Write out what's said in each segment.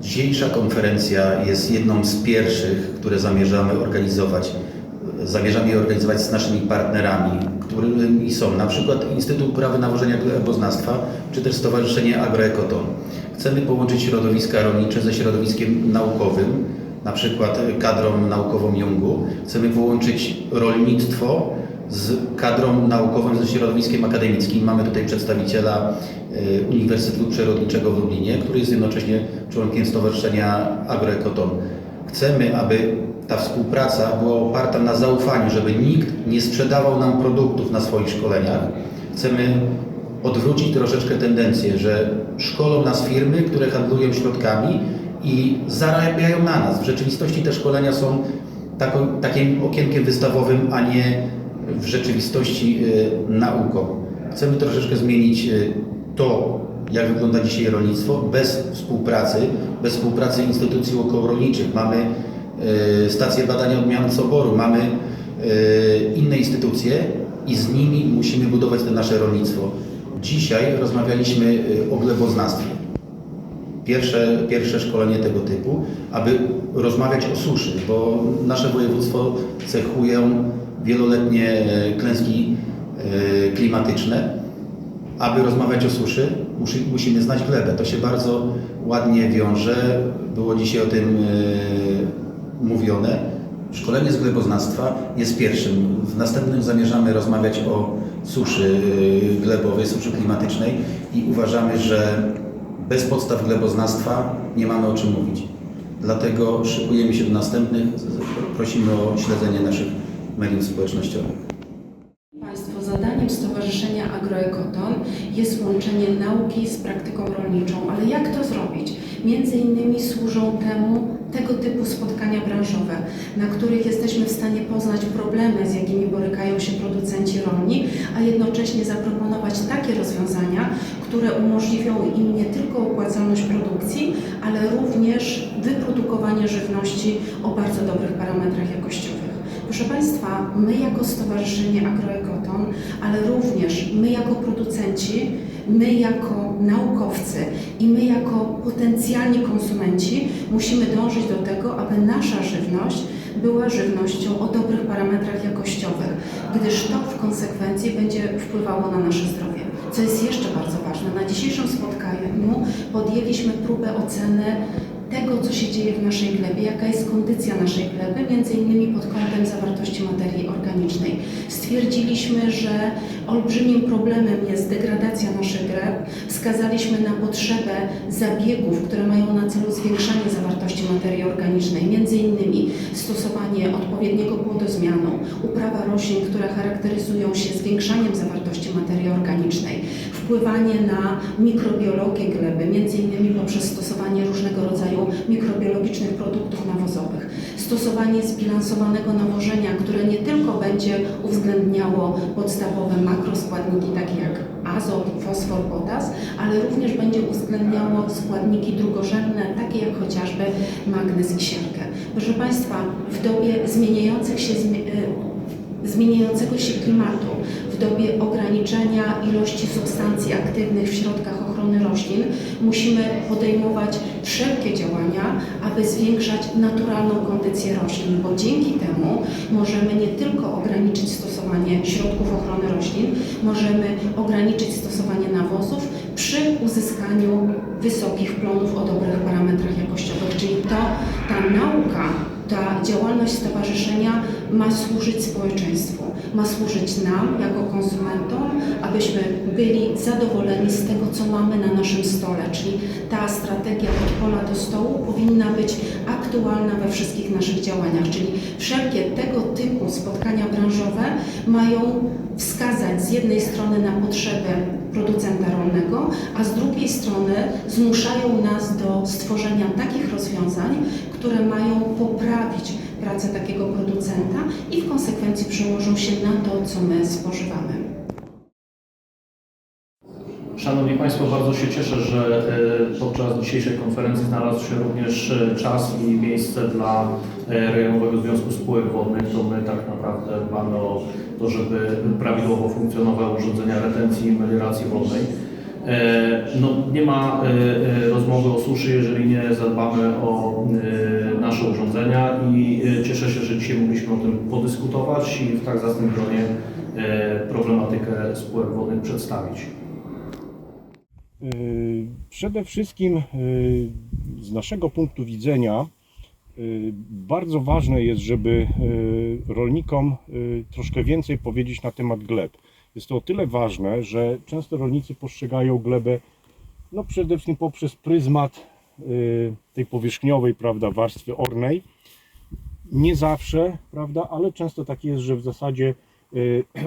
Dzisiejsza konferencja jest jedną z pierwszych, które zamierzamy organizować. Zamierzamy je organizować z naszymi partnerami, którymi są na przykład Instytut Uprawy Nawożenia Gleboznawstwa czy też Stowarzyszenie Agroekoton. Chcemy połączyć środowiska rolnicze ze środowiskiem naukowym, na przykład kadrą naukową Jungu. Chcemy połączyć rolnictwo z kadrą naukową, ze środowiskiem akademickim. Mamy tutaj przedstawiciela y, Uniwersytetu Przyrodniczego w Lublinie, który jest jednocześnie członkiem Stowarzyszenia Agroekoton. Chcemy, aby ta współpraca była oparta na zaufaniu, żeby nikt nie sprzedawał nam produktów na swoich szkoleniach. Chcemy odwrócić troszeczkę tendencję, że szkolą nas firmy, które handlują środkami i zarabiają na nas. W rzeczywistości te szkolenia są takim okienkiem wystawowym, a nie w rzeczywistości y, nauką. Chcemy troszeczkę zmienić y, to, jak wygląda dzisiaj rolnictwo, bez współpracy, bez współpracy instytucji okołorolniczych. Mamy y, stację badania odmian soboru, mamy inne instytucje i z nimi musimy budować to nasze rolnictwo. Dzisiaj rozmawialiśmy o gleboznawstwie pierwsze, pierwsze szkolenie tego typu, aby rozmawiać o suszy, bo nasze województwo cechują wieloletnie e, klęski e, klimatyczne. Aby rozmawiać o suszy, musi, musimy znać glebę. To się bardzo ładnie wiąże. Było dzisiaj o tym e, mówione. Szkolenie z gleboznawstwa jest pierwszym. W następnym zamierzamy rozmawiać o suszy glebowej, suszy klimatycznej i uważamy, że bez podstaw gleboznawstwa nie mamy o czym mówić. Dlatego szykujemy się do następnych. Prosimy o śledzenie naszych mediów społecznościowych. Państwo, zadaniem Stowarzyszenia Agroekoton jest łączenie nauki z praktyką rolniczą, ale jak to zrobić? Między innymi służą temu tego typu spotkania branżowe, na których jesteśmy w stanie poznać problemy, z jakimi borykają się producenci rolni, a jednocześnie zaproponować takie rozwiązania, które umożliwią im nie tylko opłacalność produkcji, ale również wyprodukowanie żywności o bardzo dobrych parametrach jakościowych. Proszę Państwa, my jako Stowarzyszenie Agroekoton, ale również my jako producenci, my jako naukowcy i my jako potencjalni konsumenci musimy dążyć do tego, aby nasza żywność była żywnością o dobrych parametrach jakościowych, gdyż to w konsekwencji będzie wpływało na nasze zdrowie. Co jest jeszcze bardzo ważne, na dzisiejszym spotkaniu podjęliśmy próbę oceny tego, co się dzieje w naszej glebie, jaka jest kondycja naszej gleby, między innymi pod kątem zawartości materii organicznej. Stwierdziliśmy, że olbrzymim problemem jest degradacja naszych gleb. Wskazaliśmy na potrzebę zabiegów, które mają na celu zwiększanie zawartości materii organicznej, między innymi stosowanie odpowiedniego płodozmianu, uprawa roślin, które charakteryzują się zwiększaniem zawartości materii organicznej, wpływanie na mikrobiologię gleby, między innymi poprzez stosowanie różnego rodzaju mikrobiologicznych produktów nawozowych, stosowanie zbilansowanego nawożenia, które nie tylko będzie uwzględniało podstawowe makroskładniki takie jak azot, fosfor, potas, ale również będzie uwzględniało składniki drugorzędne, takie jak chociażby magnez i siarkę. Proszę Państwa, w dobie zmieniających się y, zmieniającego się klimatu, w dobie ograniczenia ilości substancji aktywnych w środkach ochrony roślin, musimy podejmować wszelkie działania, aby zwiększać naturalną kondycję roślin, bo dzięki temu możemy nie tylko ograniczyć stosowanie środków ochrony roślin, możemy ograniczyć stosowanie nawozów przy uzyskaniu wysokich plonów o dobrych parametrach jakościowych, czyli to ta nauka ta działalność stowarzyszenia ma służyć społeczeństwu, ma służyć nam jako konsumentom, abyśmy byli zadowoleni z tego, co mamy na naszym stole, czyli ta strategia od pola do stołu powinna być aktualna we wszystkich naszych działaniach, czyli wszelkie tego typu spotkania branżowe mają wskazać z jednej strony na potrzeby producenta rolnego, a z drugiej strony zmuszają nas do stworzenia takich rozwiązań, które mają poprawić pracę takiego producenta i w konsekwencji przełożą się na to, co my spożywamy. Szanowni Państwo, bardzo się cieszę, że e, podczas dzisiejszej konferencji znalazł się również e, czas i miejsce dla e, Rejonowego Związku Spółek Wodnych. To my tak naprawdę dbamy o to, żeby prawidłowo funkcjonowały urządzenia retencji i melioracji wodnej. No, nie ma rozmowy o suszy, jeżeli nie zadbamy o nasze urządzenia i cieszę się, że dzisiaj mogliśmy o tym podyskutować i w tak zacnym gronie problematykę spółek wodnych przedstawić. Y, Przede wszystkim y, z naszego punktu widzenia y, bardzo ważne jest, żeby rolnikom troszkę więcej powiedzieć na temat gleb. Jest to o tyle ważne, że często rolnicy postrzegają glebę no przede wszystkim poprzez pryzmat tej powierzchniowej, prawda, warstwy ornej. Nie zawsze, prawda, ale często tak jest, że w zasadzie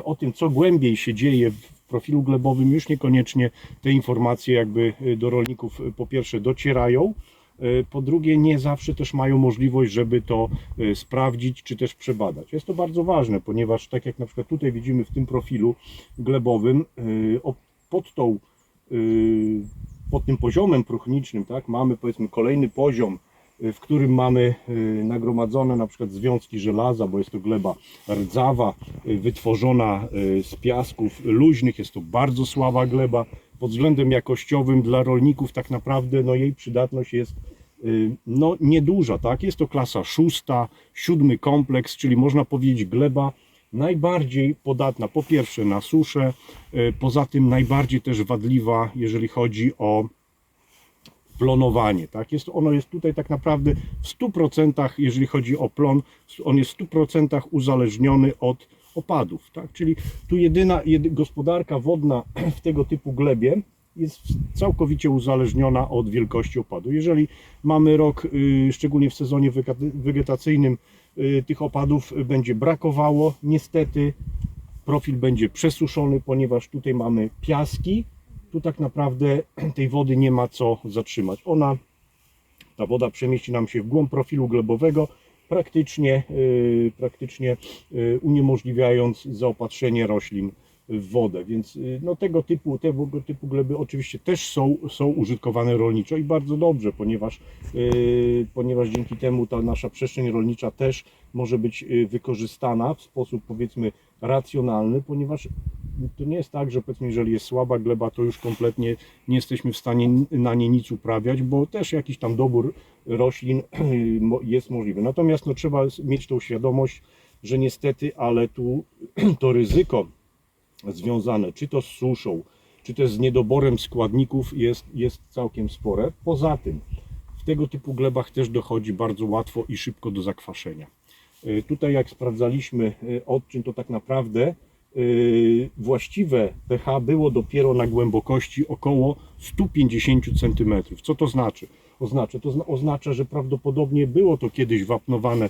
o tym, co głębiej się dzieje w profilu glebowym, już niekoniecznie te informacje jakby y, do rolników y, po pierwsze docierają, y, po drugie nie zawsze też mają możliwość, żeby to sprawdzić czy też przebadać. Jest to bardzo ważne, ponieważ tak jak na przykład tutaj widzimy w tym profilu glebowym, pod tą pod tym poziomem próchnicznym, tak, mamy powiedzmy kolejny poziom, w którym mamy y, nagromadzone na przykład związki żelaza, bo jest to gleba rdzawa, y, wytworzona y, z piasków luźnych, jest to bardzo słaba gleba. Pod względem jakościowym dla rolników tak naprawdę no, jej przydatność jest y, no, nieduża, tak? Jest to klasa szósta, siódmy kompleks, czyli można powiedzieć gleba najbardziej podatna po pierwsze na suszę, y, poza tym najbardziej też wadliwa, jeżeli chodzi o plonowanie. Tak? Jest, ono jest tutaj tak naprawdę w 100%, jeżeli chodzi o plon, on jest w 100% uzależniony od opadów. Tak? Czyli tu jedyna jedy, gospodarka wodna w tego typu glebie jest całkowicie uzależniona od wielkości opadu. Jeżeli mamy rok, y, szczególnie w sezonie wegeta- wegetacyjnym, y, tych opadów będzie brakowało, niestety profil będzie przesuszony, ponieważ tutaj mamy piaski, tu tak naprawdę tej wody nie ma co zatrzymać. Ona, ta woda przemieści nam się w głąb profilu glebowego, praktycznie, yy, praktycznie yy, uniemożliwiając zaopatrzenie roślin w wodę. Więc yy, no, tego, typu, tego typu gleby oczywiście też są, są użytkowane rolniczo i bardzo dobrze, ponieważ, ponieważ dzięki temu ta nasza przestrzeń rolnicza też może być wykorzystana w sposób powiedzmy racjonalny, ponieważ to nie jest tak, że powiedzmy, jeżeli jest słaba gleba, to już kompletnie nie jesteśmy w stanie na nie nic uprawiać, bo też jakiś tam dobór roślin jest możliwy. Natomiast no, trzeba mieć tą świadomość, że niestety, ale tu to ryzyko związane czy to z suszą, czy też z niedoborem składników jest, jest całkiem spore. Poza tym w tego typu glebach też dochodzi bardzo łatwo i szybko do zakwaszenia. Y, Tutaj jak sprawdzaliśmy y, odczyn, to tak naprawdę właściwe pH było dopiero na głębokości około 150 cm. Co to znaczy? Oznacza, to zna- oznacza, że prawdopodobnie było to kiedyś wapnowane,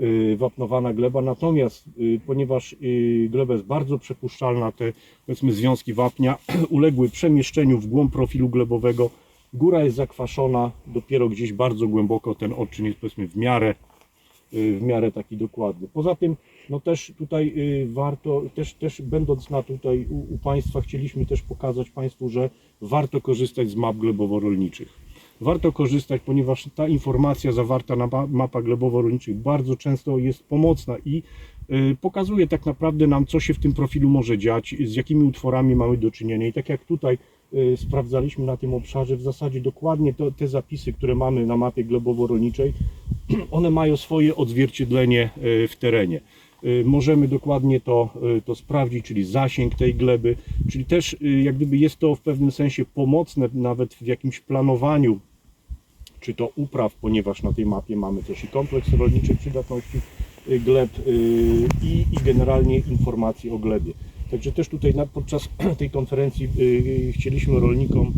y, wapnowana gleba, natomiast y, ponieważ y, gleba jest bardzo przepuszczalna, te powiedzmy związki wapnia uległy przemieszczeniu w głąb profilu glebowego, góra jest zakwaszona, dopiero gdzieś bardzo głęboko ten odczyn jest powiedzmy w miarę y, w miarę taki dokładny. Poza tym, no też tutaj y, warto, też, też będąc na tutaj u, u Państwa, chcieliśmy też pokazać Państwu, że warto korzystać z map glebowo-rolniczych. Warto korzystać, ponieważ ta informacja zawarta na ma- mapach glebowo-rolniczych bardzo często jest pomocna i y, pokazuje tak naprawdę nam, co się w tym profilu może dziać, z jakimi utworami mamy do czynienia. I tak jak tutaj y, sprawdzaliśmy na tym obszarze, w zasadzie dokładnie to, te zapisy, które mamy na mapie glebowo-rolniczej, one mają swoje odzwierciedlenie w terenie. E, Możemy dokładnie to, e, to sprawdzić, czyli zasięg tej gleby, czyli też e, jak gdyby jest to w pewnym sensie pomocne nawet w jakimś planowaniu, czy to upraw, ponieważ na tej mapie mamy też i kompleks rolniczej przydatności gleb i, i generalnie informacje o glebie. Także też tutaj podczas tej konferencji y, chcieliśmy rolnikom y,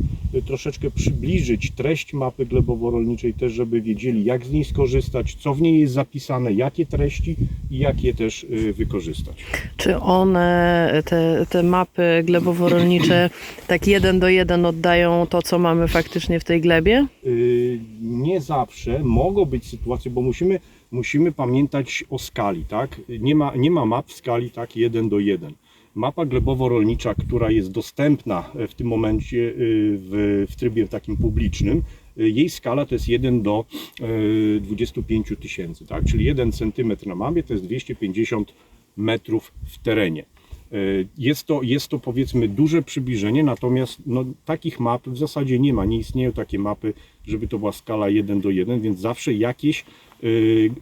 troszeczkę przybliżyć treść mapy glebowo-rolniczej, też żeby wiedzieli jak z niej skorzystać, co w niej jest zapisane, jakie treści i jak je też y, wykorzystać. Czy one, te, te mapy glebowo-rolnicze, tak jeden do jeden oddają to, co mamy faktycznie w tej glebie? Y, Nie zawsze mogą być sytuacje, bo musimy, musimy pamiętać o skali, tak? Nie ma, nie ma map w skali tak jeden do jeden. Mapa glebowo-rolnicza, która jest dostępna w tym momencie y, w, w trybie takim publicznym, y, jej skala to jest 1 do y, 25 tysięcy, tak? Czyli 1 cm na mapie to jest 250 metrów w terenie. E, Jest to, jest to powiedzmy duże przybliżenie, natomiast no, takich map w zasadzie nie ma. Nie istnieją takie mapy, żeby to była skala 1 do 1, więc zawsze jakieś,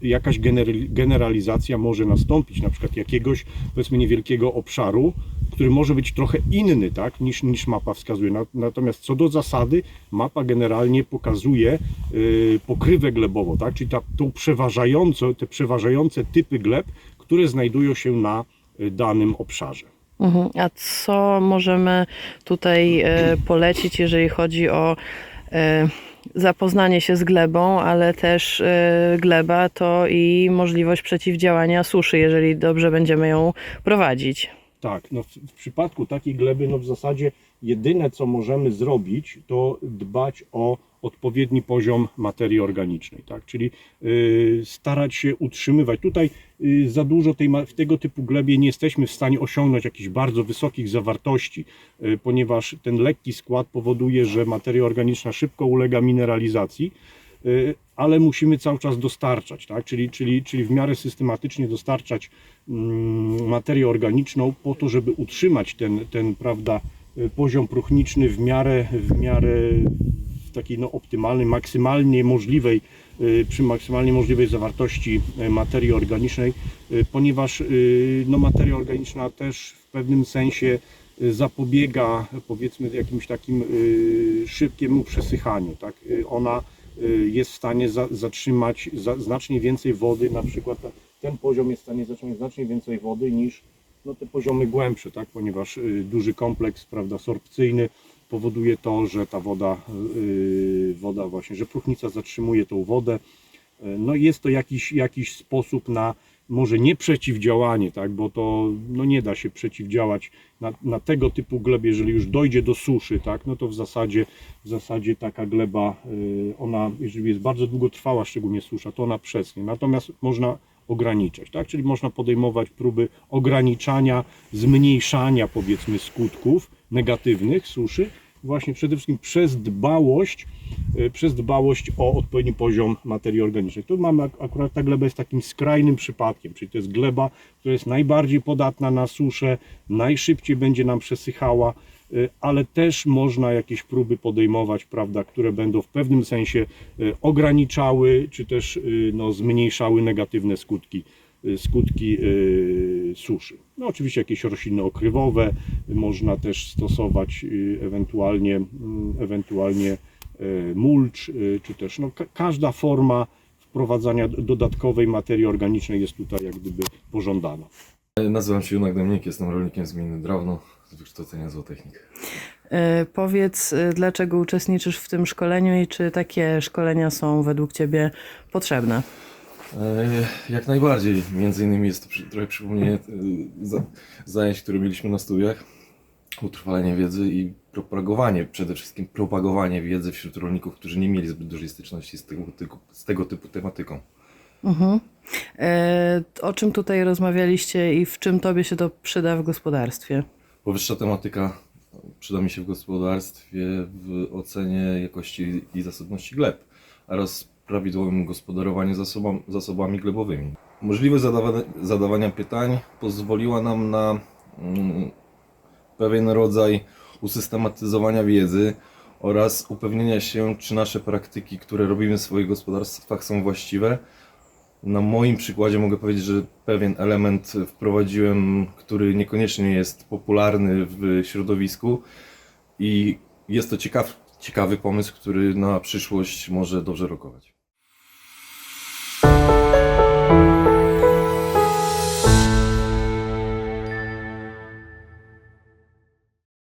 jakaś gener- generalizacja może nastąpić, na przykład jakiegoś powiedzmy niewielkiego obszaru, który może być trochę inny tak, niż, niż mapa wskazuje. Na- Natomiast co do zasady, mapa generalnie pokazuje y, pokrywę glebową, tak, czyli ta, tą przeważającą, te przeważające typy gleb, które znajdują się na y, danym obszarze. Mhm. A co możemy tutaj polecić, jeżeli chodzi o zapoznanie się z glebą, ale też e, gleba to i możliwość przeciwdziałania suszy, jeżeli dobrze będziemy ją prowadzić. Tak, no w, w przypadku takiej gleby, no w zasadzie jedyne co możemy zrobić, to dbać o odpowiedni poziom materii organicznej, tak? Czyli y, starać się utrzymywać. Tutaj y, za dużo tej, w tego typu glebie nie jesteśmy w stanie osiągnąć jakichś bardzo wysokich zawartości, y, ponieważ ten lekki skład powoduje, że materia organiczna szybko ulega mineralizacji ale musimy cały czas dostarczać, tak? czyli, czyli, czyli w miarę systematycznie dostarczać mm, materię organiczną po to, żeby utrzymać ten, ten prawda, poziom próchniczny w miarę, w miarę w takiej no, optymalnej, maksymalnie możliwej, y, przy maksymalnie możliwej zawartości y, materii organicznej, y, ponieważ y, no, materia organiczna też w pewnym sensie zapobiega powiedzmy jakimś takim szybkiemu przesychaniu. Tak? Ona jest w stanie za, zatrzymać za, znacznie więcej wody, na przykład ten poziom jest w stanie zatrzymać znacznie więcej wody niż no, te poziomy głębsze, tak? ponieważ duży kompleks prawda, sorpcyjny powoduje to, że ta woda, y, woda właśnie, że próchnica zatrzymuje tą wodę. No jest to jakiś, jakiś sposób na może nie przeciwdziałanie, tak? bo to no, nie da się przeciwdziałać na, na tego typu glebie, jeżeli już dojdzie do suszy, tak? no to w zasadzie, w zasadzie taka gleba, y, ona, jeżeli jest bardzo długotrwała, szczególnie susza, to ona przesnie. Natomiast można ograniczać, tak? Czyli można podejmować próby ograniczania, zmniejszania powiedzmy skutków negatywnych suszy, właśnie przede wszystkim przez dbałość, y, przez dbałość o odpowiedni poziom materii organicznej. Tu mamy ak- akurat ta gleba jest takim skrajnym przypadkiem, czyli to jest gleba, która jest najbardziej podatna na suszę, najszybciej będzie nam przesychała, y, ale też można jakieś próby podejmować, prawda, które będą w pewnym sensie y, ograniczały, czy też no, zmniejszały negatywne skutki, skutki y, suszy. No oczywiście jakieś rośliny okrywowe, można też stosować y, ewentualnie, mm, ewentualnie y, mulcz, y, czy też no, ka- każda forma wprowadzania dodatkowej materii organicznej jest tutaj jak gdyby pożądana. Nazywam się Junak Demnik, jestem rolnikiem z gminy Drawno, z wykształcenia zootechnik. E, Powiedz, e, dlaczego uczestniczysz w tym szkoleniu i czy takie szkolenia są według Ciebie potrzebne? E, Jak najbardziej, między innymi jest to przy- trochę przypomnienie e, za- zajęć, które mieliśmy na studiach, utrwalenie wiedzy i propagowanie, przede wszystkim propagowanie wiedzy wśród rolników, którzy nie mieli zbyt dużej styczności z tego typu, z tego typu tematyką. Mhm. E, O czym tutaj rozmawialiście i w czym Tobie się to przyda w gospodarstwie? Powyższa tematyka przyda mi się w gospodarstwie w ocenie jakości i zasobności gleb oraz prawidłowym gospodarowaniu zasobami, glebowymi. Możliwość zadawania pytań pozwoliła nam na mm, pewien rodzaj usystematyzowania wiedzy oraz upewnienia się, czy nasze praktyki, które robimy w swoich gospodarstwach są właściwe. Na moim przykładzie mogę powiedzieć, że pewien element wprowadziłem, który niekoniecznie jest popularny w środowisku i jest to ciekaw, ciekawy pomysł, który na przyszłość może dobrze rokować.